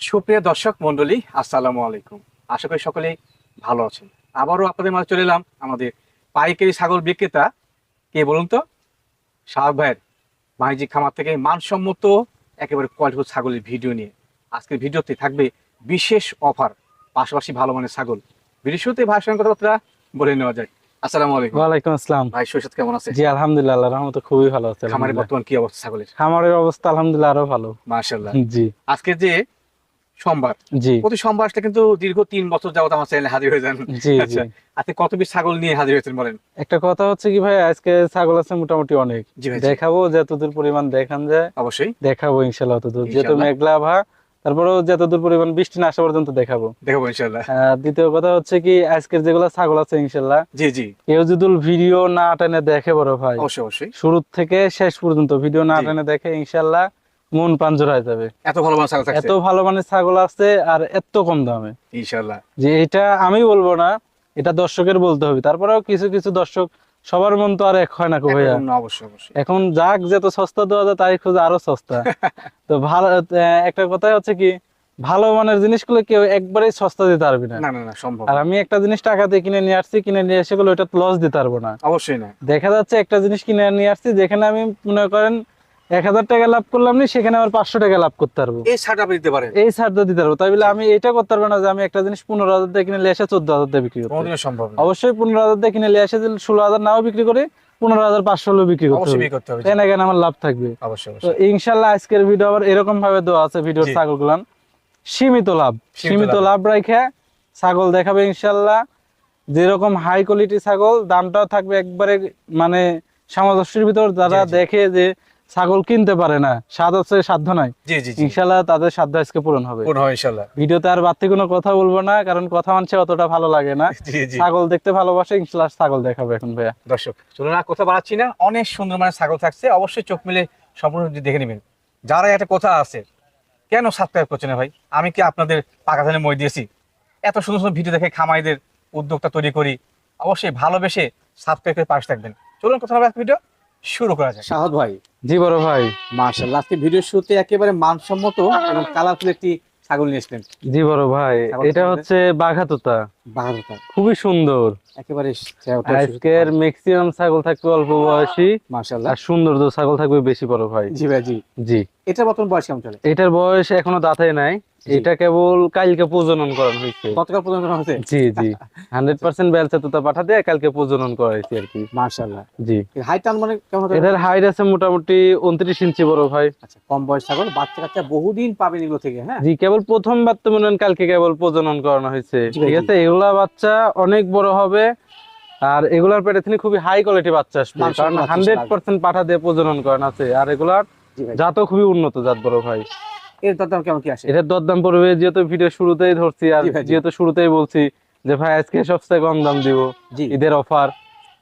সুপ্রিয় দর্শক মন্ডলী আসসালামু আলাইকুম। আশা করি সকলেই ভালো আছেন। আবারও আপনাদের মাঝে চলে এলাম আমাদের পাইকারি ছাগল বিক্রেতা। কে বলুন তো? শাহক ভাইয়ের বাণিজ্যিক খামার থেকে মানসম্মত একেবারে কোয়ালিটি ছাগলের ভিডিও নিয়ে। আজকের ভিডিওতে থাকবে বিশেষ অফার পাশাপাশি ভালো মানের ছাগল। ভিডিও শুরুতে ভাইয়ের সঙ্গে কথাবার্তা বলে নেওয়া যায় আসসালামু আলাইকুম। ওয়ালাইকুম আসসালাম। ভাই শৈশব কেমন আছে? জি আলহামদুলিল্লাহ আল্লাহর রহমতে খুবই ভালো আছে খামারে বর্তমান কি অবস্থা ছাগলের? খামারের অবস্থা আলহামদুলিল্লাহ আরও ভালো। মার্শাল্লাহ জি। আজকে যে সোমবার। জি। প্রতি সোমবার আসলে কিন্তু দীর্ঘ তিন বছর যাবত আমার চ্যানেলে হাজির হয়ে যান। জি আচ্ছা আজকে কত পিস ছাগল নিয়ে হাজির হয়েছেন বলেন? একটা কথা হচ্ছে কি ভাই আজকে ছাগল আছে মোটামুটি অনেক। দেখাবো যতদূর পরিমাণ দেখান যায়। অবশ্যই। দেখাবো ইনশাল্লাহ অতদূর যেহেতু মেঘলা ভা তারপরেও যতদূর পরিমাণ বৃষ্টি না আসা পর্যন্ত দেখাবো। দেখাবো ইনশাল্লাহ। দ্বিতীয় কথা হচ্ছে কি আজকের যেগুলো ছাগল আছে ইনশাল্লাহ জি জি। কেউ যদি ভিডিও না টেনে দেখে বড় ভাই অবশ্যই অবশ্যই। শুরু থেকে শেষ পর্যন্ত ভিডিও না। টেনে দেখে ইনশাল্লাহ মন পাঞ্জরায় যাবে। এত ভালো ভালো ছাগল এত ভালো মানের ছাগল আছে আর এত কম দামে। ইনশাল্লাহ যে এটা আমি বলব না এটা দর্শকের বলতে হবে। তারপরেও কিছু কিছু দর্শক সবার মন তো আর এক হয় না ভাইয়া। অবশ্যই এখন যাক যত সস্তা দেওয়া যায় তাই খোঁজে আরও সস্তা। তো ভালো একটা কথা হচ্ছে কি ভালো মানের জিনিসগুলো কেউ একবারেই সস্তা দিতে পারবে না। আর আমি একটা জিনিস টাকা দিয়ে কিনে নিয়ে আসছি কিনে নিয়ে এসে গেলে ওটা লস দিতে পারব না। অবশ্যই না। দেখা যাচ্ছে একটা জিনিস কিনে নিয়ে আসছি যেখানে আমি মনে করেন এক হাজার টাকা লাভ করলাম নি সেখানে পাঁচশো টাকা লাভ করতে পারব। এই ছাড় আপনি দিতে পারেন। এই ছাড়টা দিতে পারব। তাই বলে আমি এটা করতে পারব না যে আমি একটা জিনিস পনেরো হাজার দিয়ে কিনে এসে চোদ্দ হাজার দিয়ে বিক্রি করতে সম্ভব অবশ্যই পনেরো হাজার দিয়ে কিনে যদি ষোলো হাজার নাও বিক্রি করি পনেরো হাজার পাঁচশো হলেও বিক্রি করতে হবে। বিয়ে করতে হবে। তাই না কেন আমার লাভ থাকবে? তো ইনশাল্লাহ আজকের ভিডিও আবার এরকম ভাবে দেওয়া আছে ভিডিওর ছাগল গুলান। সীমিত লাভ। সীমিত লাভ। রাখে ছাগল দেখাবে ইনশাল্লাহ। যেরকম হাই কোয়ালিটি ছাগল দামটাও থাকবে একবারে মানে সামঞ্জস্যের ভিতর। যারা। দেখে যে ছাগল কিনতে পারে না। স্বাদ আছে সাধ্য নাই। ইনশাল্লাহ তাদের সাধ্য আজকে পূরণ হবে। ভিডিওতে আর বাড়তি কোনো কথা বলব না কারণ কথা মানছে অতটা ভালো লাগে না। ছাগল দেখতে ভালোবাসে ইনশাল্লাহ ছাগল দেখাবে এখন ভাইয়া। দর্শক চলুন আর কথা বাড়াচ্ছি না। অনেক সুন্দর মানে ছাগল থাকছে। অবশ্যই চোখ মিলে সম্পূর্ণ দেখে নেবেন। যারা একটা কথা আছে কেন সাবস্ক্রাইব করছে না ভাই? আমি কি আপনাদের পাকা ধানে মই দিয়েছি? এত সুন্দর সুন্দর ভিডিও দেখে খামাইদের উদ্যোক্তা তৈরি করি। অবশ্যই ভালোবেসে সাবস্ক্রাইব করে পাশে থাকবেন। চলুন কথা হবে ভিডিও। শুরু করা যায় শাহাদ ভাই। জি বড় ভাই। মার্শাল আজকে ভিডিও শুরুতে একেবারে মানসম্মত এবং কালারফুল একটি ছাগল নিয়ে জি বড় ভাই। এটা হচ্ছে বাঘাতোতা। খুবই সুন্দর। একেবারে আজকের ম্যাক্সিমাম ছাগল থাকবে অল্প বয়সী। আর সুন্দর ছাগল থাকবে বেশি বড় ভাই। জি ভাই জি। জি। এটা বর্তমান বয়স কেমন চলে? এটার বয়স এখনও দাঁতে নাই। এটা কেবল কালকে প্রজনন করানো হয়েছে। গতকাল পর্যন্ত হয়েছে? জি জি। হান্ড্রেড পার্সেন্ট বেলচা তোতা পাঠা দিয়ে কালকে প্রজনন করাইছি আর কি। মার্শাল্লাহ জি। হাইট মানে কেমন হতে এটার হাইট আছে মোটামুটি উনত্রিশ ইঞ্চি বড় ভাই। আচ্ছা কম বয়স ছাগল বাচ্চা কাচ্চা বহুদিন পাবেন এগুলো থেকে হ্যাঁ? জি কেবল প্রথমবার তো মনে কালকে কেবল প্রজনন করানো হয়েছে। ঠিক আছে এগুলা বাচ্চা অনেক বড় হবে আর এগুলার পেটে তিনি খুবই হাই কোয়ালিটি বাচ্চা আসবে। কারণ বাচ্চা হান্ড্রেড আসবে। পার্সেন্ট পাঠা দিয়ে প্রজনন করানো আছে। আর এগুলার জাতও খুবই উন্নত জাত বড় ভাই। এর দাম কেমন কি আসে? এটার দরদাম পড়বে যেহেতু ভিডিও শুরুতেই ধরছি আর। যেহেতু শুরুতেই বলছি যে ভাই আজকে সবচেয়ে কম দাম দিব ঈদের অফার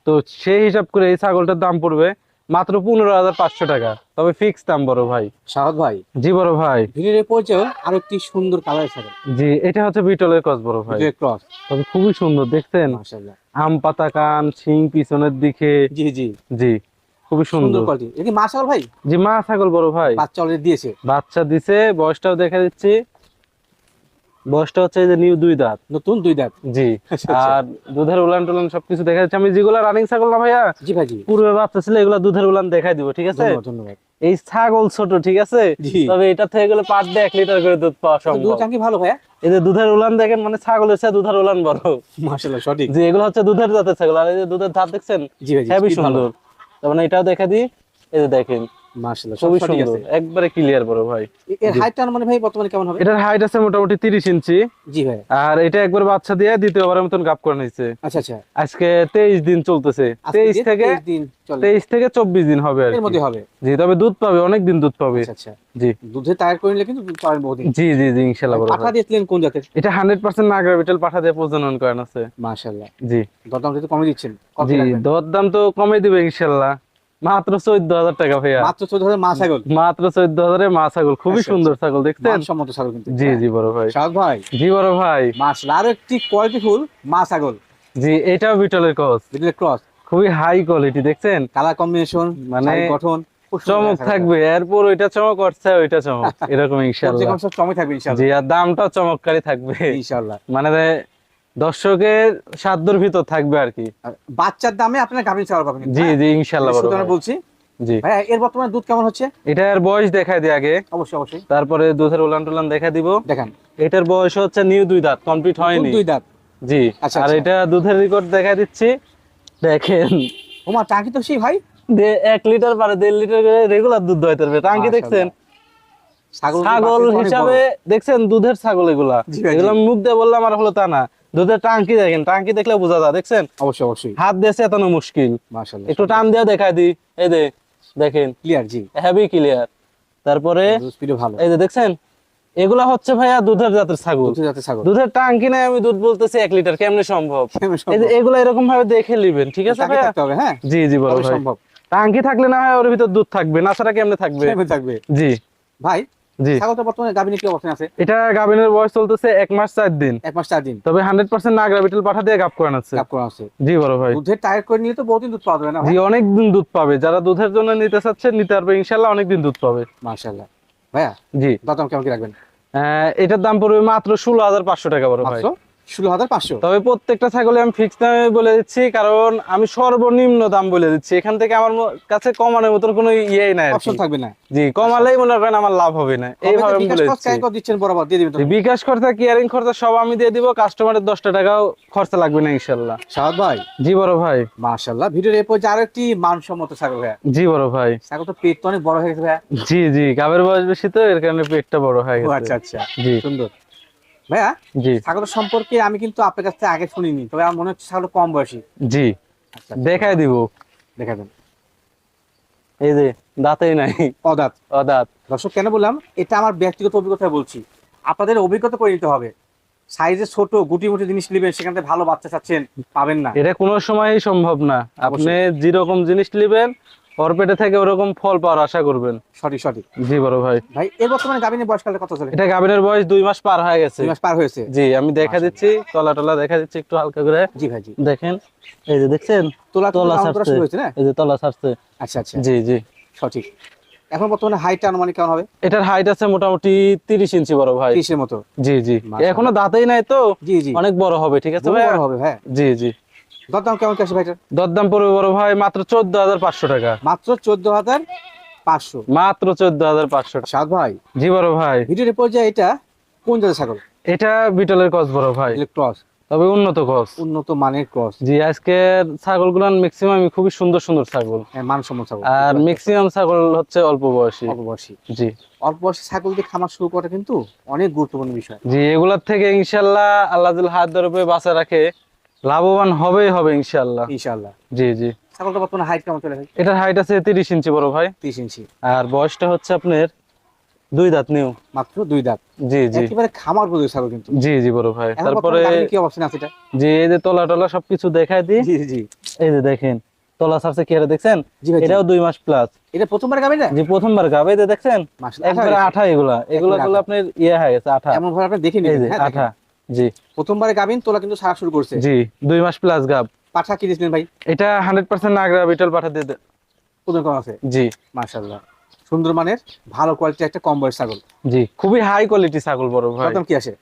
তো সেই হিসাব করে এই ছাগলটার দাম পড়বে মাত্র পনেরো হাজার পাঁচশো টাকা। তবে ফিক্স দাম বড় ভাই। ভাই। জি বড় ভাই। ভিডিওর আরও একটি সুন্দর কালারের ছাগল। জি এটা হচ্ছে বিটলের কস বড় ভাই। ক্রস তবে খুবই সুন্দর দেখছেন? আম পাতা কান শিং পিছনের দিকে। জি জি। জি। খুবই সুন্দর সুন্দর। কোয়ালিটি কি মা ছাগল ভাই? জি মা ছাগল বড় ভাই। বাচ্চা অলরেডি দিয়েছে। বাচ্চা দিছে বয়সটাও দেখা দিচ্ছি। বয়সটা হচ্ছে এই যে নিউ দুই দাঁত। নতুন দুই দাঁত। জি আচ্ছা। আর দুধের উলান টুলান সবকিছু দেখা যাচ্ছে। আমি যেগুলো রানিং ছাগল না ভাইয়া জি ভাই জি। পূর্বে বাচ্চা ছিল এগুলো দুধের উলান দেখাই দিব ঠিক আছে? ধন্যবাদ এই ছাগল ছোট ঠিক আছে? তবে এটা থেকে গেলে পার দিয়ে এক লিটার করে দুধ পাওয়া দুধ সম্ভব। ভালো ভাইয়া? এই যে দুধের উলান দেখেন মানে ছাগলের চেয়ে দুধের উলান বড়। মাশাআল্লাহ সঠিক। যে এগুলো হচ্ছে দুধের জাতের ছাগল। আর এই যে দুধের ধার দেখছেন? জি ভাই জি। সুন্দর। তার মানে এটাও দেখা দিই। এই যে দেখেন মাশাআল্লাহ খুবই সুন্দর। একবারে ক্লিয়ার বড় ভাই। এর হাইট মানে ভাই বর্তমানে কেমন হবে? এটার হাইট আছে মোটামুটি তিরিশ ইঞ্চি। জি ভাই। আর এটা একবার বাচ্চা দিয়ে দ্বিতীয়বারের মতন গাপ করে নিচ্ছে আচ্ছা আচ্ছা। আজকে তেইশ দিন চলতেছে। আজকে তেইশ যে থেকে 23 দিন থেকে হবে আর এর মধ্যে হবে। জি তবে দুধ পাবে অনেক দিন দুধ পাবে। আচ্ছা আচ্ছা। জি। দুধে টায়ার করে নিলে কিন্তু পাবেন বহুদিন। জি জি জি ইনশাল্লাহ বড় পাঠা দিয়েছিলেন কোন জাতের? এটা নাগরা বিটেল পাঠা দিয়ে প্রজনন করেন আছে। মাশাআল্লাহ। জি। দরদাম কিন্তু কমে দিচ্ছেন। জি তো কমে দিবে ইনশাল্লাহ মাত্র চোদ্দ হাজার টাকা ভাইয়া। মাত্র চোদ্দ হাজার মা ছাগল? মাত্র চোদ্দ হাজারে মা ছাগল খুবই আচ্ছা, সুন্দর ছাগল দেখছেন? মানসম্মত ছাগল কিন্তু। জি জি বড় ভাই। শাহক ভাই? জি বড় ভাই। মাশাআল্লাহ আরও একটি কোয়ালিটিফুল মা ছাগল। জি এটাও বিটলের কস দিলে ক্রস খুবই হাই কোয়ালিটি দেখছেন? কালার কম্বিনেশন মানে- গঠন খুব চমক থাকবে এরপর ওইটা চমক করছে ওইটা চমক এরকম সবজি ইনশাল্লাহ চমক থাকবে ইনশাআল্লাহ। জি আর দামটাও চমৎকারই থাকবে। ইনশাআল্লাহ। মানে দর্শকের সাধ্যর ভিতর থাকবে আর কি। বাচ্চার দামে আপনার গাভিন ছাগল পাবেন। জি? জি শুধু বলছি জি। ভাই এর বর্তমানে দুধ কেমন হচ্ছে? এটার বয়স দিই আগে। অবশ্যই অবশ্যই। তারপরে দুধের উলান টুলান দেখা দিব। দেখান। এটার বয়স হচ্ছে নিউ দুই দাঁত কমপ্লিট হয়নি। দুই দাঁত। জি আচ্ছা, আর আচ্ছা। এটা দুধের রেকর্ড দেখা দিচ্ছি। দেখেন। ওমা টাকি তো সেই ভাই। এক লিটার পারে দেড় লিটার করে রেগুলার দুধ দোয়াইতে পারবে টাঙ্কি দেখছেন? ছাগল হিসাবে দেখছেন দুধের ছাগল এগুলা। এগুলো মুখ দিয়ে বললাম আর হলো তা না। দুধের টাঙ্কি দেখেন টাঙ্কি দেখলে বোঝা যায় দেখছেন? অবশ্যই অবশ্যই। হাত দিয়ে এতানো মুশকিল। একটু টান দিয়ে দেখাই দি এই দে দেখেন। ক্লিয়ার জি। হেভি ক্লিয়ার তারপরে এই যে দেখছেন? এগুলা হচ্ছে ভাইয়া দুধের জাতের ছাগল। ছাগল। দুধের টাঙ্কি নাই আমি দুধ বলতেছি এক লিটার কেমনে সম্ভব? এগুলো এরকম ভাবে দেখে নিবেন ঠিক আছে ভাইয়া? হ্যাঁ? জি জি ভাই। সম্ভব। টাঙ্কি থাকলে না হয় ওর ভিতর দুধ থাকবে না ছাড়া কেমনে থাকবে? থাকবে। জি। ভাই ছাগলটা বর্তমানে গাভিনে কি অবস্থান আছে? এটা গাভিনের বয়স চলতেছে এক মাস চার দিন। এক মাস চার দিন। তবে হান্ড্রেড পার্সেন্ট নাগরা বিটল পাঠা দিয়ে গাপ করান আছে। কাপ করা আছে। জি বড় ভাই। দুধের টায়ার করে নিলে তো বহুদিন দুধ পাওয়া না জি অনেক দিন দুধ পাবে। যারা দুধের জন্য নিতে চাচ্ছে নিতে পারবে। ইনশাল্লাহ অনেক দিন দুধ পাবে। মাশাআল্লাহ। ভাইয়া জি। দাম কেমন কি রাখবেন? আহ, এটার দাম পড়বে মাত্র ষোলো হাজার পাঁচশো টাকা বড় ভাই। ষোলো হাজার পাঁচশো? তবে প্রত্যেকটা ছাগলে আমি ফিক্স দামে বলে দিচ্ছি কারণ আমি সর্বনিম্ন দাম বলে দিচ্ছি। এখান থেকে আমার কাছে কমানোর মতন কোনো ইয়েই নাই অপশন থাকবে না। জি কমালেই মনে করেন আমার লাভ হবে না। এইভাবে আমি বলে দিচ্ছি। বরাবর? দিয়ে দিবেন বিকাশ খরচা কিয়ারিং খরচা সব আমি দিয়ে দিব কাস্টমারের দশটা টাকাও খরচা লাগবে না ইনশাল্লাহ। সাহাদ ভাই। জি বড় ভাই। মাশাআল্লাহ ভিডিওর এরপর আরও একটি মানসম্মত ছাগল ভাইয়া জি বড় ভাই। ছাগল তো পেট তো অনেক বড় হয়ে গেছে ভাইয়া জি জি গাবের বয়স বেশি তো এর কারণে পেটটা বড় হয়ে গেছে। আচ্ছা আচ্ছা। জি। সুন্দর। ভাইয়া জি। ছাগল সম্পর্কে আমি কিন্তু আপনার কাছ থেকে আগে শুনিনি তবে আমার মনে হচ্ছে ছাগল কম বয়সী। জি। আচ্ছা দেখাই দিব। দেখাবেন এই যে দাঁতেই নাই। অদাত। ও দাঁত দর্শক কেন বললাম এটা আমার ব্যক্তিগত অভিজ্ঞতা বলছি। আপনাদের অভিজ্ঞতা করে নিতে হবে। সাইজে ছোট গুটি মুটি জিনিস নেবেন সেখান থেকে ভালো বাচ্চা চাচ্ছেন পাবেন না। এটা কোনো সময়ই সম্ভব না। আপনি যেরকম জিনিস নেবেন ওর পেটে থেকে ওরকম ফল পাওয়ার আশা করবেন। সঠিক সঠিক। জি বড় ভাই। ভাই এর বর্তমানে গাভিনের বয়সকালে কত চলে? এটা গাভিনের বয়স দুই মাস পার হয়ে গেছে। দুই মাস পার হয়েছে। জি আমি দেখা দিচ্ছি তলা টলা দেখা দিচ্ছি একটু হালকা করে। জি ভাই জি। দেখেন এই যে দেখছেন তোলা তলা ছাড়ছে। এই যে তলা ছাড়ছে। আচ্ছা আচ্ছা। জি জি। সঠিক। এখন বর্তমানে হাইট আনুমানিক কেমন হবে? এটার হাইট আছে মোটামুটি তিরিশ ইঞ্চি বড় ভাই। তিরিশের মতো। জি জি। এখনও দাঁতেই নাই তো? জি জি। অনেক বড় হবে ঠিক আছে ভাই বড় হবে ভাই জি জি। দরদাম কেমন কি আছে ভাইটার? দরদাম পড়বে বড় ভাই মাত্র চোদ্দ হাজার পাঁচশো টাকা। মাত্র চোদ্দ হাজার পাঁচশো। মাত্র চোদ্দ হাজার পাঁচশো টাকা। ভাই। জি বড় ভাই। ভিডিওর পর্যায়ে এটা কোন জাতের ছাগল? এটা বিটলের কস বড় ভাই। ক্রস। তবে উন্নত কস উন্নত মানের ক্রস। জি আজকের ছাগলগুলান ম্যাক্সিমাম খুবই সুন্দর সুন্দর ছাগল। মানসম্মত ছাগল। আর ম্যাক্সিমাম ছাগল হচ্ছে অল্প বয়সী। অল্প বয়সী। জি। অল্প বয়সী ছাগল দিয়ে খামার শুরু করা কিন্তু অনেক গুরুত্বপূর্ণ বিষয়। জি এগুলার থেকে ইনশাল্লাহ আল্লাহ হাত ধরে বাঁচা রাখে। লাভবান হবেই হবে ইনশাল্লাহ ইনশাআল্লাহ। জি জি। ছাগলটা বর্তমানে হাইট কেমন চলে এটার হাইট আছে তিরিশ ইঞ্চি বড় ভাই। তিরিশ ইঞ্চি। আর বয়সটা হচ্ছে আপনার দুই দাঁত নিউ। মাত্র দুই দাঁত। জি জি। একেবারে খামার ছাগল কিন্তু। জি জি বড় ভাই। তারপরে কি অবস্থান আছে এটা? যে এই যে তলা টলা সবকিছু দিই। জি জি। এই যে দেখেন তলা সারছে কি দেখছেন? জি জি। এটাও দুই মাস প্লাস এটা প্রথমবার গাভী না প্রথমবার গাবে দেখছেন? একবারে আঠা এগুলা। এগুলা গুলো আপনার ইয়ে হয়ে গেছে আঠা। এমন ভাবে আপনি দেখে এই নিবেন যে হ্যাঁ, আঠা। দেখেন। জি। প্রথমবারে গাভিন তোলা কিন্তু সারা শুরু করছে। জি দুই মাস প্লাস গাব। পাঠা কি ভাই? এটা হান্ড্রেড পার্সেন্ট নাগরা বিটল পাঠা দিয়ে ওজন কম আছে? জি। মাশাআল্লাহ। সুন্দর মানের ভালো কোয়ালিটির একটা কম বয়স ছাগল। জি খুবই হাই কোয়ালিটি ছাগল বড় ভাই। কি আসে?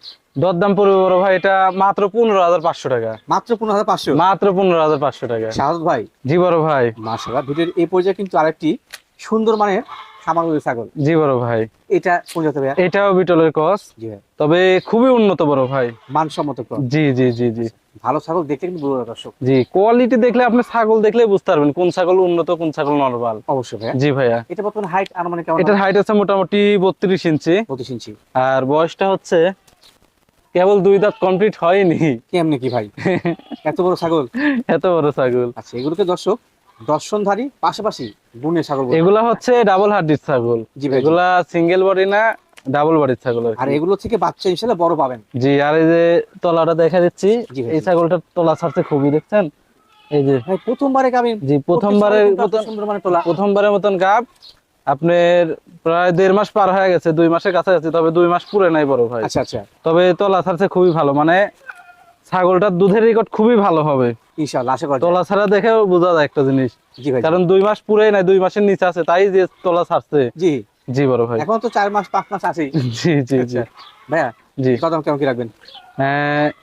দরদাম পড়বে বড় ভাই এটা মাত্র পনেরো হাজার পাঁচশো টাকা। মাত্র পনেরো হাজার পাঁচশো? মাত্র পনেরো হাজার পাঁচশো টাকা। শাহাদ ভাই। জি বড় ভাই। মাশাআল্লাহ ভিডিওর এই পর্যায়ে কিন্তু আরেকটি সুন্দর মানের খামার ছাগল। জি বড় ভাই। এটা কোন জাতের ভাইয়া? এটাও বিটলের কস জি তবে খুবই উন্নত বড় ভাই। মানসম্মত ক্রস। জি জি জি জি। ভালো ছাগল দেখতে কিন্তু বড় দর্শক। জি কোয়ালিটি দেখলে আপনি ছাগল দেখলে বুঝতে পারবেন কোন ছাগল উন্নত কোন ছাগল নরমাল। অবশ্যই ভাইয়া। জি ভাইয়া। এটা বর্তমানে হাইট আনুমানিক কেমন এটার হাইট আছে মোটামুটি বত্রিশ ইঞ্চি। পঁচিশ ইঞ্চি। আর বয়সটা হচ্ছে কেবল দুই দাঁত কমপ্লিট হয়নি। কেমনে কি ভাই? এত বড় ছাগল? এত বড় ছাগল। আচ্ছা এগুলোকে দর্শক দর্শনধারী পাশাপাশি গুণের ছাগল। এগুলা হচ্ছে ডাবল হার্ডির ছাগল। এগুলা সিঙ্গেল বডি না ডাবল বডির ছাগল আর এগুলো থেকে বাচ্চা বড় পাবেন। জি আর এই যে তলাটা দেখা দিচ্ছি এই। ছাগলটার তলা ছাড়ছে খুবই দেখছেন? এই যে প্রথমবারে গাবি জি প্রথমবারের মতন মানে প্রথমবারের মতন গাব আপনার প্রায় দেড় মাস পার হয়ে গেছে দুই মাসের কাছাকাছি তবে দুই মাস পুরে নাই বড় ভাই। আচ্ছা আচ্ছা। তবে তলা ছাড়ছে খুবই ভালো মানে ছাগলটার দুধের রেকর্ড খুবই ভালো হবে। ইনশাআল্লাহ আশা করি। তোলা ছাড়া দেখেও বোঝা যায় একটা জিনিস। জি ভাই। কারণ দুই মাস পুরাই নাই দুই মাসের নিচে আছে তাই যে তোলা ছাড়ছে। জি। জি বড় ভাই। এখন তো চার মাস পাঁচ মাস জি জি জি। আচ্ছা। ভাইয়া জি। কত কেমন কি রাখবেন?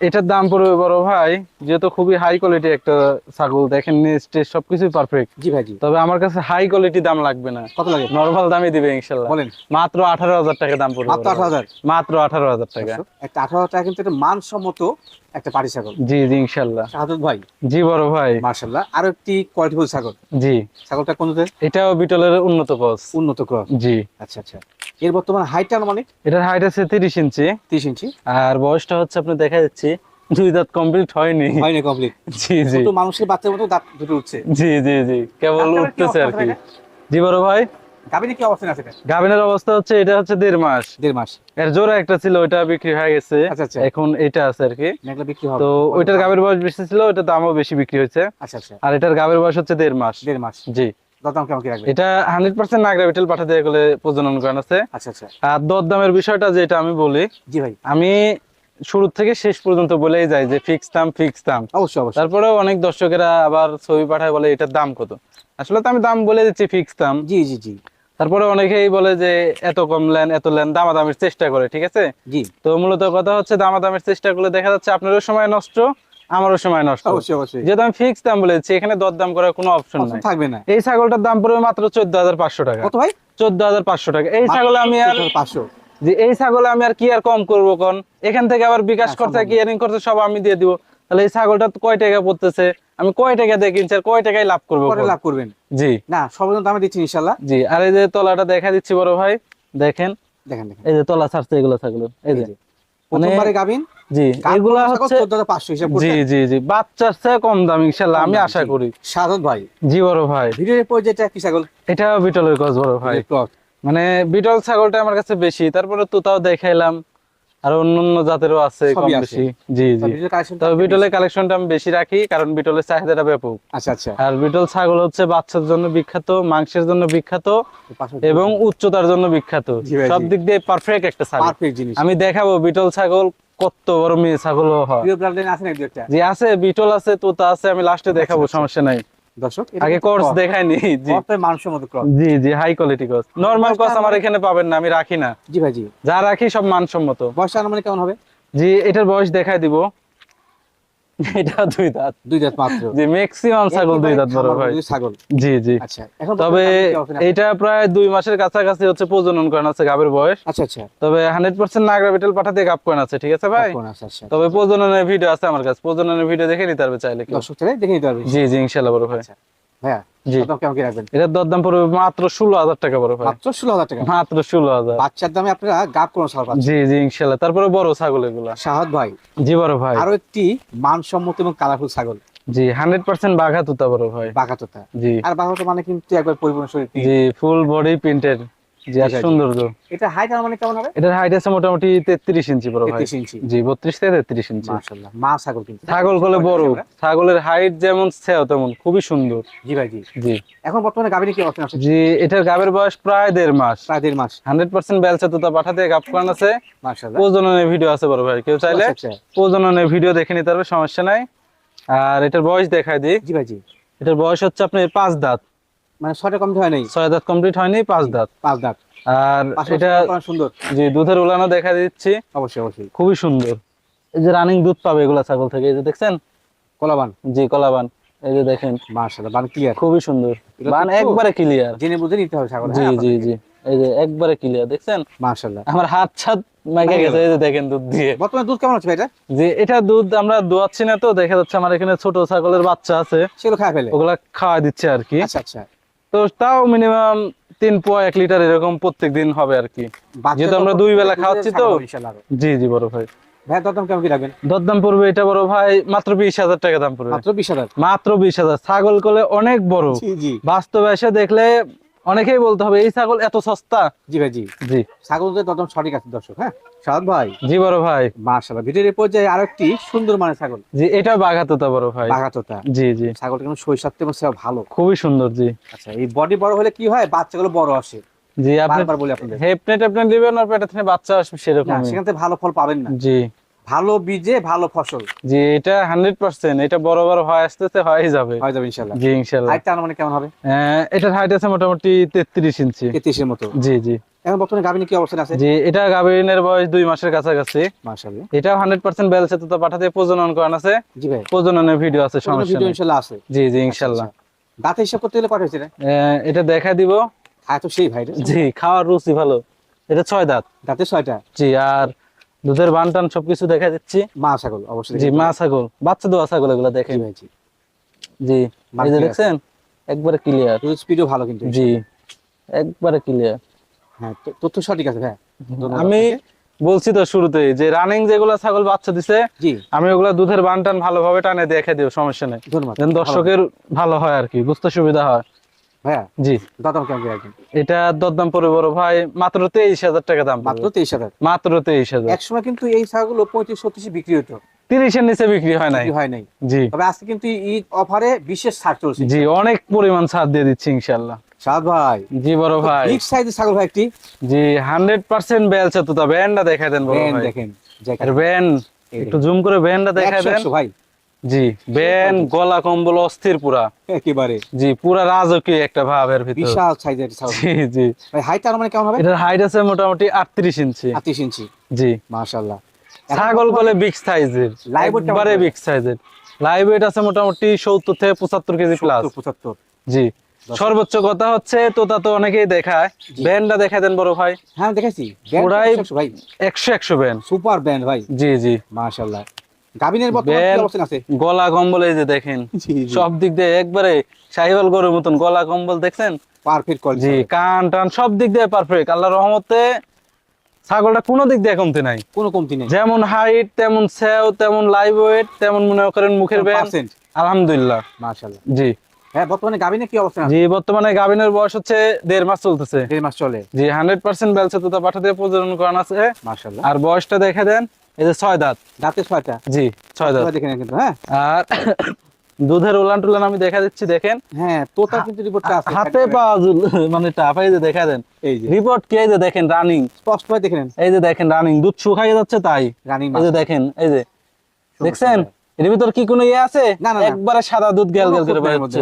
এটার দাম পড়বে বড় ভাই যেহেতু খুবই হাই কোয়ালিটি একটা ছাগল দেখেন নেস্টে সবকিছুই পারফেক্ট জি ভাই তবে আমার কাছে হাই কোয়ালিটি দাম লাগবে না। কত লাগে? নরমাল দামই দিবে বলেন। মাত্র আঠারো হাজার টাকা দাম পড়বে মাত্র মাত্র আঠারো হাজার টাকা। একটা টাকা কিন্তু মানসম্মত একটা পাটি ছাগল। জি জি ইনশাল্লাহ। শাহাদুত ভাই। জি বড় ভাই। মার্শাল্লাহ আরও একটি কোয়ালিটিফুল ছাগল। জি। ছাগলটা কোন? এটাও বিটলের উন্নত উন্নত ক্রস। জি। আচ্ছা আচ্ছা। এর বর্তমান হাইটটা মানে এটার হাইট আছে তিরিশ ইঞ্চি। তিরিশ ইঞ্চি। আর বয়সটা হচ্ছে আপনি দেখা যাচ্ছে দুই দাঁত কমপ্লিট হয়নি। হয়নি কমপ্লিট জি জি। ছোট মানুষের বাচ্চার মতো দাঁত দুটো উঠছে। জি জি জি। কেবল উঠতেছে আর কি। জি বড় ভাই? গাবিনে কি অবস্থান আছে এটা? গাভিনের অবস্থা হচ্ছে এটা হচ্ছে দেড় মাস। দেড় মাস। এর জোড়া একটা ছিল ওইটা বিক্রি হয়ে গেছে। আচ্ছা, আচ্ছা। এখন এটা আছে আর কি। বিক্রি হবে। তো ওইটার গাবের বয়স বেশি ছিল ওইটার দামও বেশি বিক্রি হয়েছে। আচ্ছা আচ্ছা। আর এটার গাভীর বয়স হচ্ছে দেড় মাস। দেড় মাস। জি। দরদাম কেমন কি রাখবে এটা হান্ড্রেড পার্সেন্ট নাগরা বিটেল পাঠা দিয়ে এগুলো প্রজনন করান আছে। আচ্ছা আচ্ছা। আর দরদামের বিষয়টা যেটা আমি বলি জি ভাই। আমি শুরু থেকে শেষ পর্যন্ত বলেই যাই যে ফিক্স দাম ফিক্স দাম। অবশ্যই অবশ্যই। তারপরে অনেক দর্শকেরা আবার ছবি পাঠায় বলে এটার দাম কত? আসলে তো আমি দাম বলে দিচ্ছি ফিক্স দাম। জি জি জি। তারপরে অনেকেই বলে যে এত কম লেন এত লেন দামাদামির চেষ্টা করে। ঠিক আছে? জি। তো মূলত কথা হচ্ছে দামাদামির চেষ্টা করলে দেখা যাচ্ছে আপনারও সময় নষ্ট। আমারও সময় নষ্ট। অবশ্যই অবশ্যই। যেহেতু আমি ফিক্স দাম বলেছি এখানে দরদাম করার কোনো অপশন নাই। থাকবে না। এই ছাগলটার দাম পড়বে মাত্র চোদ্দ হাজার পাঁচশো টাকা। কত ভাই? চোদ্দ হাজার পাঁচশো টাকা। এই ছাগলে আমি আর পাঁচশো। যে এই ছাগলে আমি আর কি আর কম করব কোন? এখান থেকে আবার বিকাশ করতে কি ইয়ারিং করতে সব আমি দিয়ে দিব। তাহলে এই ছাগলটা কয় টাকা পড়তেছে? আমি কয় টাকা দিয়ে কিনছি আর কয় টাকায় লাভ করব পরে লাভ করবেন। জি। না সর্বজন দামে দিচ্ছি ইনশাল্লাহ জি আর এই যে তলাটা দেখা দিচ্ছি বড় ভাই দেখেন। দেখেন দেখেন। এই যে তলা ছাড়ছে এগুলো ছাগল এই যে। মানে প্রথমবারে গাবিন জি এগুলা হচ্ছে চোদ্দ হাজার পাঁচশো হিসাব জি জি জি বাচ্চার চেয়ে কম দাম ইনশাল্লাহ আমি আশা করি। সাধন ভাই। জি বড় ভাই। ভিডিওর পর যেটা কি ছাগল? এটা বিটলের গছ বড় ভাই। মানে বিটল ছাগলটা আমার কাছে বেশি তারপরে তোতাও দেখাইলাম। আর অন্যান্য জাতেরও আছে কম বেশি। জি জি। তবে বিটলের কালেকশনটা আমি বেশি রাখি কারণ বিটলের চাহিদাটা ব্যাপক। আচ্ছা আচ্ছা। আর বিটল ছাগল হচ্ছে বাচ্চার জন্য বিখ্যাত মাংসের জন্য বিখ্যাত এবং উচ্চতার জন্য বিখ্যাত। সব দিক দিয়ে পারফেক্ট একটা ছাগল। আমি দেখাবো বিটল ছাগল কত বড় মেয়ে ছাগল হয়। আছে নাকি জি আছে বিটল আছে তোতা আছে আমি লাস্টে দেখাবো আচ্ছা। সমস্যা নাই। দর্শক আগে কোর্স দেখাইনি জি। অর্থাৎ মানুষের মতো ক্রস জি জি হাই কোয়ালিটি নরমাল আমার এখানে পাবেন না আমি রাখি না। জি ভাই জি। যা রাখি সব মানসম্মত। বয়স আনুমানিক কেমন হবে? জি এটার বয়স দেখাই দিব। এটা দুই দাঁত। দুই দাঁত মাত্র। জি ম্যাক্সিমাম ছাগল দুই দাঁত বড় খামার ছাগল। জি জি। আচ্ছা তবে? এটা প্রায় দুই মাসের কাছাকাছি হচ্ছে প্রজনন করেন আছে গাবের বয়স। আচ্ছা আচ্ছা। তবে হান্ড্রেড পার্সেন্ট নাগরা বিটেল পাঠাতে গাপ করেন আছে ঠিক আছে ভাই? তবে প্রজননের ভিডিও আছে আমার কাছে। প্রজননের ভিডিও দেখে নিতে পারবে চাইলে। দর্শক চাইলে দেখে নিতে পারবে। জি জি বড় ভাই। এটার দরদাম পড়বে মাত্র ষোলো হাজার টাকা মাত্র ষোলো হাজার টাকা? মাত্র ষোলো হাজার। বাচ্চার দামে আপনারা গাপ কোনো পাচ্ছেন জি জি ইনশাল্লাহ। তারপরে বড় ছাগল এগুলা। শাহাদ ভাই। জি বড় ভাই। আরও একটি মানসম্মত এবং কালারফুল ছাগল। জি হান্ড্রেড পার্সেন্ট বাঘা তুতা বড় ভাই। বাঘাতোতা জি। আর বাঘাতো মানে কিন্তু একবার পরিপূর্ণ শরীর জি ফুল বডি প্রিন্টেড জি আর ঠিক আছে। সৌন্দর্য এটা হাইট আনুমানিক কেমন হবে? এটার হাইট আছে মোটামুটি তেত্রিশ ইঞ্চি বড় ভাই তেত্রিশ ইঞ্চি। জি বত্রিশ থেকে তেত্রিশ ইঞ্চি। মাশাআল্লাহ মা ছাগল কিন্তু। ছাগল কোলে বড় ছাগলের হাইট যেমন সেও তেমন খুবই সুন্দর। জি ভাই জি। জি। এখন বর্তমানে গাবিনে কি অবস্থা আছে? জি এটার গাবের বয়স প্রায় দেড় মাস। প্রায় দেড় মাস। হান্ড্রেড পার্সেন্ট বেলচা তোতা পাঠাতে গাপ করান আছে। মাশাআল্লাহ। প্রজননের ভিডিও আছে বড় ভাই কেউ চাইলে আচ্ছা, আচ্ছা। প্রজননের ভিডিও দেখে নিতে পারবে সমস্যা নাই। আর এটার বয়স দেখায় দিই। জি ভাই জি। এটার বয়স হচ্ছে আপনার পাঁচ দাঁত। মানে ছয়টা হয় নাই? ছয় দাঁত কমপ্লিট হয়নি পাঁচ দাঁত। পাঁচ দাঁত। আর এটা সুন্দর। জি দুধের উলানো দেখা দিচ্ছি। অবশ্যই অবশ্যই। খুবই সুন্দর। এই যে রানিং দুধ পাবে এগুলা ছাগল থেকে এই যে দেখছেন? কলাবান। জি কলাবান। এই যে দেখেন। মাশাআল্লাহ বান ক্লিয়ার খুবই সুন্দর। বান একবারে ক্লিয়ার জেনে বুঝে নিতে হবে ছাগল জি জি জি। এই যে একবারে ক্লিয়ার দেখছেন? মাশাআল্লাহ। আমার হাত ছাদ মেঘে ভেঙে গেছে এই যে দেখেন দুধ দিয়ে। বর্তমানে দুধ কেমন হচ্ছে ভাই এটা? যে এটা দুধ আমরা দোয়াচ্ছি না তো দেখা যাচ্ছে আমার এখানে ছোট ছাগলের বাচ্চা আছে। সেগুলো খায় ফেলে? ওগুলা খাওয়া দিচ্ছে আর কি। আচ্ছা আচ্ছা। তো তাও মিনিমাম তিন পোয়া এক লিটার এরকম প্রত্যেক দিন হবে আর কি। যেহেতু আমরা দুই বেলা খাওয়াচ্ছি তো। জি জি বড় ভাই। ভাই দরদাম কেমন কি রাখবেন? দরদাম পড়বে এটা বড় ভাই মাত্র বিশ হাজার টাকা দাম পড়বে। মাত্র বিশ হাজার? মাত্র বিশ হাজার। ছাগল কলে অনেক বড়। বাস্তবে এসে দেখলে অনেকেই বলতে হবে এই ছাগল এত সস্তা। জি ভাই জি। জি। ছাগলদের দরদাম সঠিক আছে দর্শক হ্যাঁ? সাদ ভাই। জি বড় ভাই। মাশাআল্লাহ ভিডিওর এই পর্যায়ে আরও একটি সুন্দর মানের ছাগল। জি এটা বাঘাতোতা বড় ভাই। বাঘাতোতা। জি জি। ছাগলটা কিন্তু শৈশব সেবা ভালো। খুবই সুন্দর জি। আচ্ছা এই বডি বড় হলে কি হয়? বাচ্চাগুলো বড় আসে। জি আপনি বারবার বলি আপনাদের। হেপনে টেপনে দিবেন আর পেটে থেকে বাচ্চা আসবে সেরকম সেখান থেকে ভালো ফল পাবেন না। জি। ভালো বীজে ভালো ফসল। জি এটা হান্ড্রেড পার্সেন্ট এটা বড় বড় হয় আসতেছে হয়ে যাবে। হয়ে যাবে ইনশাল্লাহ জি ইনশাল্লাহ হাইটটা মানে কেমন হবে? আহ, এটার হাইট আছে মোটামুটি তেত্রিশ ইঞ্চি। তেত্রিশের মতো। জি জি। এখন বর্তমানে গাভিনী কি অবস্থান আছে? জি এটা গাভীনের বয়স দুই মাসের কাছাকাছি। মাশাআল্লাহ। এটা হান্ড্রেড পার্সেন্ট বেলছে তো পাঠাতে প্রজনন করান আছে। জি ভাই। প্রজননের ভিডিও আছে সমস্যা ভিডিও নেই। ইনশাল্লাহ আছে। জি জি ইনশাল্লাহ আচ্ছা। দাঁতে হিসাব করতে গেলে কটা হয়েছে রে এটা দেখা দিব। খায় তো সেই ভাই জি খাওয়ার রুচি ভালো। এটা ছয় দাঁত। দাঁতে ছয়টা? জি আর দুধের বান টান সবকিছু দেখা দিচ্ছি। মা ছাগল অবশ্যই জি মা ছাগল বাচ্চা দোয়া ছাগল এগুলো দেখেন। ভাই জি। জি যে দেখছেন একবারে ক্লিয়ার দুধ স্পিডও ভালো কিন্তু। জি একবারে ক্লিয়ার হ্যাঁ তো- তথ্য সঠিক আছে ভাই। আমি বলছি তো শুরুতেই যে রানিং যেগুলা ছাগল বাচ্চা দিছে আমি ওগুলা দুধের বান টান ভালোভাবে টানে দেখে দিও সমস্যা নেই। দর্শকের ভালো হয় আর কি বুঝতে সুবিধা হয়। ভাইয়া? জি। দাদা কেমন করে এটা দরদাম পড়ে বড় ভাই মাত্র তেইশ হাজার টাকা দাম মাত্র তেইশ হাজার। মাত্র তেইশ হাজার। এক কিন্তু এই ছাগলগুলো পঁয়ত্রিশ ছত্রিশ বিক্রি হতো। তিরিশের নিচে বিক্রি হয় নাই। হয় নাই। জি। তবে আজকে কিন্তু ঈদ অফারে বিশেষ ছাড় চলছে। জি অনেক পরিমাণ ছাড় দিয়ে দিচ্ছি ইনশাল্লাহ সাদ ভাই। জি বড় ভাই। বিগ সাইজের ছাগল ভাই একটি। জি হান্ড্রেড পার্সেন্ট বেলছে তো তা ব্যান্ডটা দেখা দেন বড় ভাই। দেখেন এর ব্যান এই একটু জুম করে ব্যান্ডটা দেখা দেন। ভাই। জি ব্যান গলা কম্বল অস্থির পুরা। একেবারে। জি পুরা রাজকীয় একটা ভাবের ভিতর। বিশাল সাইজের জি জি। ভাই হাইট তার মানে কেমন হবে? এটার হাইট আছে মোটামুটি আটত্রিশ ইঞ্চি। আটত্রিশ ইঞ্চি। জি। মাশাল্লাহ ছাগল বিগ সাইজের? বিগ সাইজের লাইভ ওয়েট আছে মোটামুটি সত্তর থেকে পঁচাত্তর কেজি প্লাস সত্তর, পঁচাত্তর। জি। সর্বোচ্চ কথা হচ্ছে তোতা তো অনেকেই দেখায়। ব্যান্ডটা দেখা দেন বড় ভাই। হ্যাঁ দেখেছি পুরাই- একশো একশো ভাই। একশো একশো ব্যান্ড সুপার ব্যান্ড ভাই। জি জি। মাশাল্লাহ গাবিনের বর্তমান অবস্থান আছে? গলা কম্বল এই যে দেখেন সব দিক দিয়ে একবারে গরুর মতন গলা কম্বল দেখছেন? পারফেক্ট জি কান টান সব দিক দিয়ে পারফেক্ট রহমতে ছাগলটা কোনো দিক দিয়ে কমতে নাই। কোনো কমতি নেই। যেমন হাইট তেমন সেও তেমন লাইভ ওয়েট তেমন মনে করেন মুখের ব্যান আলহামদুলিল্লাহ। মাশাল্লাহ জি। হ্যাঁ বর্তমানে গাবিনে কি অবস্থান আছে? জি বর্তমানে গাভিনের বয়স হচ্ছে দেড় মাস চলতেছে। দেড় মাস চলে। জি হান্ড্রেড পার্সেন্ট বেলছে তো পাঠা দিয়ে প্রজনন করানো আছে। আর বয়সটা দেখে দেন এই যে ছয় দাঁত। দাঁতে ছয়টা? জি ছয় দাঁত। তোমরা দেখে নেন কিন্তু হ্যাঁ? আর দুধের উলান টুলান আমি দেখা দিচ্ছি দেখেন। হ্যাঁ তোতা কিন্তু রিপোর্টটা আছে হাতে পা মানে টাফাই যে দেখা দেন। এই যে। রিপোর্ট কে যে দেখেন রানিং স্পষ্ট ভাবে দেখে নেন। এই যে দেখেন রানিং দুধ শুকাই যাচ্ছে তাই। রানিং এই যে দেখেন এই যে। দেখছেন? এর ভিতর কি কোনো ইয়ে আছে? না, না। একবারে সাদা দুধ গেল গেল করে বের হচ্ছে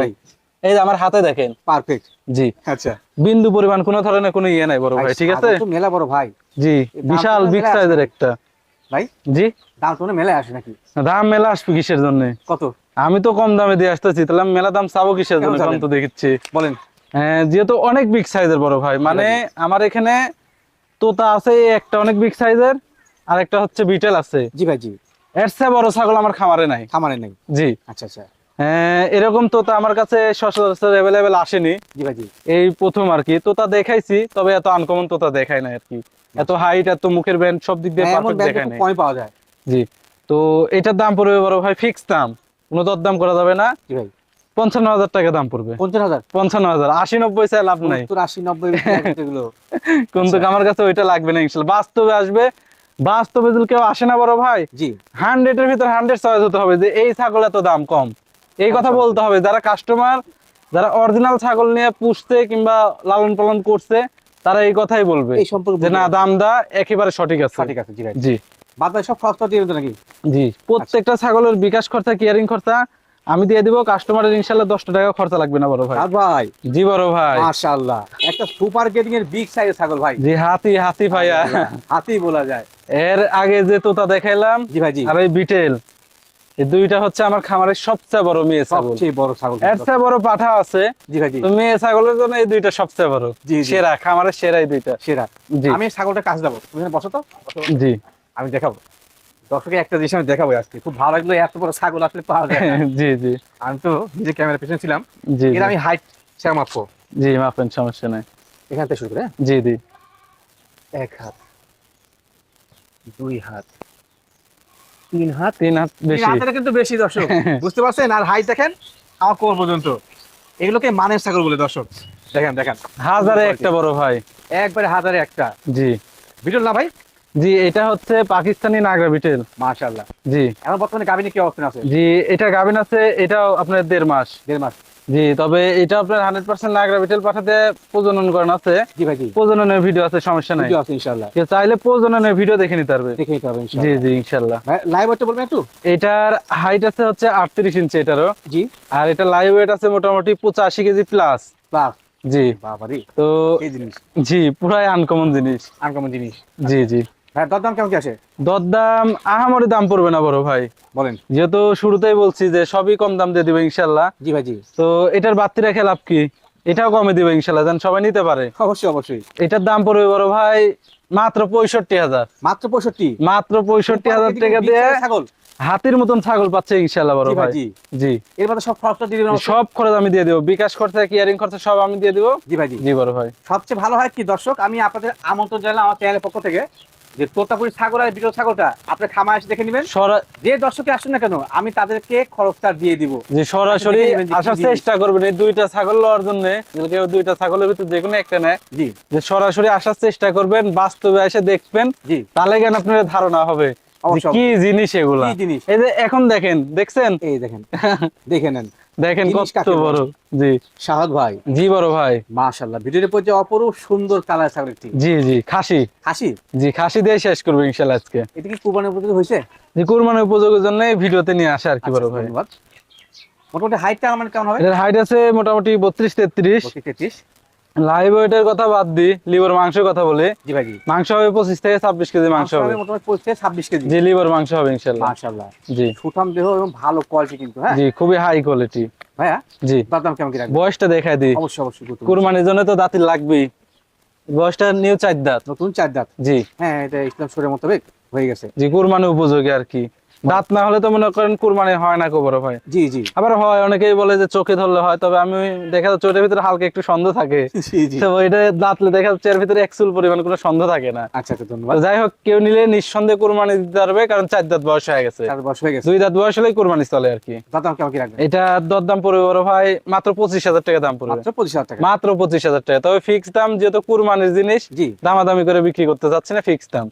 এই যে আমার হাতে দেখেন। পারফেক্ট জি। আচ্ছা। বিন্দু পরিমাণ কোনো ধরনের কোনো ইয়ে নাই বড় ভাই ঠিক আছে? মেলা বড় ভাই। জি বিশাল বিগ সাইজের একটা। ভাই? জি। দাম তো মেলা আসে নাকি? দাম মেলা আসবে কিসের জন্য? কত? আমি তো কম দামে দিয়ে আসতেছি তাহলে মেলা দাম চাবো কিসের জন্য? তো বলেন। হ্যাঁ, যেহেতু অনেক বিগ সাইজের বড় ভাই মানে আমার এখানে তোতা আছে একটা অনেক বিগ সাইজের আর একটা হচ্ছে বিটেল আছে। জি ভাই জি। এর চেয়ে বড় ছাগল আমার খামারে নাই। খামারে নাই? জি। আচ্ছা আচ্ছা। এরকম তোতা আমার কাছে সচরাচর অ্যাভেলেবেল আসেনি। জি ভাই এই প্রথম আর কি। তোতা দেখাইছি তবে এত আনকমন তোতা দেখাই না আর কি। এত হাইট এত মুখের ব্যান্ড সব দিক দিয়ে হ্যাঁ, পারফেক্ট দেখায় খুব নাই। পাওয়া যায়। জি। তো এটার দাম পড়বে বড় ভাই ফিক্স দাম। কোনো দরদাম করা যাবে না। জি ভাই। পঞ্চান্ন হাজার টাকা দাম পড়বে। পঞ্চাশ হাজার? পঞ্চান্ন হাজার। আশি নব্বই চাই লাভ নাই। আশি নব্বই কিন্তু আচ্ছা। আমার কাছে ওইটা লাগবে না ইনশাল্লাহ। বাস্তবে আসবে। বাস্তবে যদি কেউ আসে না বড় ভাই জি। হান্ড্রেড এর ভিতর হান্ড্রেড চয়েস হতে হবে যে এই ছাগল এত দাম কম। এই কথা আচ্ছা। বলতে হবে যারা কাস্টমার যারা অরিজিনাল ছাগল নিয়ে পুষছে কিংবা লালন পালন করছে তারা এই কথাই বলবে এই সম্পর্কে যে না দাম দা একেবারে সঠিক আছে। সঠিক আছে জি সব খরচ দিয়ে নাকি? জি। প্রত্যেকটা ছাগলের বিকাশ খরচা কেয়ারিং খরচা আমি দিয়ে দিব কাস্টমারের ইনশাল্লাহ দশটা টাকা খরচা লাগবে না বড় ভাই। ভাই। জি বড় ভাই। মাশাআল্লাহ। একটা সুপার গেটিং এর বিগ সাইজের ছাগল ভাই। জি হাতি হাতি ভাইয়া। হাতেই বলা যায়। এর আগে যে তোতা দেখাইলাম জি ভাই জি। আর এই বিটেল। এই দুইটা হচ্ছে আমার খামারের সবচেয়ে বড় মেয়ে ছাগল। সবচেয়ে বড় ছাগল এর চেয়ে বড় পাঠা আছে। জি ভাই তো মেয়ে ছাগলের জন্য এই দুইটা সবচেয়ে বড়। সেরা খামারের সেরা এই দুইটা। সেরা। জি। আমি ছাগলটা কাছে যাব তুমি বসো তো জি। আমি দেখাবো। দর্শকে একটা জিনিস আমি দেখাবো আজকে। খুব ভালো লাগল এত বড় ছাগল আসলে পাওয়া যায়। জি জি। আমি তো নিজে ক্যামেরা পেছনে ছিলাম। জি আমি হাইট শেয়ার মাপবো। জি মাপেন সমস্যা নাই। এখান থেকে শুরু করে হ্যাঁ? জি জি। এক হাত দুই হাত তিন হাত? তিন হাত বেশি। হাতের কিন্তু বেশি দর্শক। বুঝতে পারছেন? আর হাইট দেখেন আমার কোমর পর্যন্ত। এগুলোকে মানের ছাগল বলে দর্শক। দেখেন দেখেন। হাজারে একটা বড় ভাই। একবারে হাজারে একটা। জি। বিটল না ভাই? জি এটা হচ্ছে পাকিস্তানি নাগরা বিটেল। মাশাআল্লাহ। জি। এখন বর্তমানে গাবিনে কি অবস্থান আছে? জি এটা গাবিন আছে এটাও আপনার দেড় মাস। দেড় মাস। জি তবে এটা আপনার হান্ড্রেড পার্সেন্ট নাগরা বিটেল পাঠাতে প্রজনন করেন আছে। প্রজননের ভিডিও আছে সমস্যা নাই। আছে ইনশাআল্লাহ। কেউ চাইলে প্রজননের ভিডিও দেখে নিতে পারবে। দেখে নিতে হবে জি জি ইনশাল্লাহ লাইভ ওয়েটটা বলবেন একটু? এটার হাইট আছে হচ্ছে আটত্রিশ ইঞ্চি এটারও। জি। আর এটা লাইভ ওয়েট আছে মোটামুটি পঁচাশি কেজি প্লাস প্লাস জি। বাবারে তো জি পুরাই আনকমন জিনিস। আনকমন জিনিস। জি জি। ভাই দরদাম কেমন কি আছে দরদাম আহামরি দাম পড়বে না বড় ভাই। বলেন। যেহেতু শুরুতেই বলছি যে সবই কম দাম দিয়ে দিবে ইনশাল্লাহ। জি ভাই জি। তো এটার বাত্তি রেখে লাভ কি? এটাও কমে দিবে ইনশাল্লাহ যেন সবাই নিতে পারে। অবশ্যই অবশ্যই। এটার দাম পড়বে বড় ভাই মাত্র পঁয়ষট্টি হাজার। মাত্র পঁয়ষট্টি? মাত্র পঁয়ষট্টি হাজার টাকা দিয়ে ছাগল? হাতির মতন ছাগল পাচ্ছে ইনশাল্লাহ বড় ভাই জি। জি। এর মধ্যে সব খরচটা দিয়ে সব খরচ আমি দিয়ে দেবো। বিকাশ খরচা কিয়ারিং খরচা সব আমি দিয়ে দেবো। জি ভাই জি। জি বড় ভাই। সবচেয়ে ভালো হয় কি দর্শক আমি আপনাদের আমন্ত্রণ জানালাম আমার চ্যানেলের পক্ষ থেকে। যে তোতাপুরি ছাগল আর বিরল ছাগলটা আপনি খামার এসে দেখে নেবেন। যে দর্শকে আসুন না কেন আমি তাদেরকে খরচটা দিয়ে দিব। যে সরাসরি আসার চেষ্টা করবেন এই দুইটা ছাগল লওয়ার জন্য। কেউ দুইটা ছাগলের ভিতরে যে কোনো একটা নেয় জি। যে সরাসরি আসার চেষ্টা করবেন বাস্তবে এসে দেখবেন জি। তাহলে কেন আপনার ধারণা হবে? কি জিনিস এগুলা? জিনিস? এই যে এখন দেখেন দেখছেন? এই দেখেন দেখে নেন। দেখেন কত বড় জি। ভাই। জি বড় ভাই। ভিডিওর অপরূপ সুন্দর কালার জি জি খাসি। হাসি জি খাসি দিয়ে শেষ করব আজকে। এটা কি কুরবানির উপযোগী হয়েছে? যে কুরবানির উপযোগের জন্য ভিডিওতে নিয়ে আসা আর কি বড় আচ্ছা, ভাই। ধন্যবাদ। মোটামুটি হাইটটা আমার কেমন হবে? হাইট আছে মোটামুটি বত্রিশ তেত্রিশ। পঁচিশ তেত্রিশ। লাইভ ওয়েটের কথা বাদ দি লিভার মাংসের কথা বলে। জি ভাই মাংস হবে পঁচিশ থেকে ছাব্বিশ কেজি মাংস হবে। মোটামুটি পঁচিশ থেকে ছাব্বিশ কেজি। জি লিভার মাংস হবে ইনশাল্লাহ। মাশাল্লাহ জি। সুঠাম দেহ এবং ভালো কোয়ালিটি কিন্তু হ্যাঁ? জি খুবই হাই কোয়ালিটি ভাইয়া জি। দাম কেমন কি রাখবেন? বয়সটা দেখাই দিই অবশ্যই অবশ্যই কুরবানির জন্য তো দাঁতি লাগবেই। বয়সটা নিউ চার দাঁত। নতুন চার দাঁত। জি। হ্যাঁ এটা ইসলাম শরীরের মোতাবেক হয়ে গেছে। জি কুরবানি উপযোগী আর কি। দাঁত না হলে তো মনে করেন কুরবানি হয় না কবর ভাই। জি জি। আবার হয় অনেকেই বলে যে চোখে ধরলে হয় তবে আমি দেখা যাচ্ছে ওটার ভিতরে হালকা একটু সন্দেহ থাকে। তো দাঁতলে দেখা যাচ্ছে এর ভিতরে একচুল পরিমাণ কোনো সন্দেহ থাকে না। আচ্ছা আচ্ছা ধন্যবাদ। যাই হোক কেউ নিলে নিঃসন্দেহে কুরবানি দিতে পারবে কারণ চার দাঁত বয়স হয়ে গেছে। দুই দাঁত বয়স হলেই কুরবানি চলে আর কি। দাম এটা দরদাম পড়বে বড় ভাই মাত্র পঁচিশ হাজার টাকা দাম পড়বে। মাত্র পঁচিশ হাজার টাকা। তবে ফিক্স দাম যেহেতু কুরবানির জিনিস জি। দামাদামি করে বিক্রি করতে চাচ্ছি না ফিক্স দাম।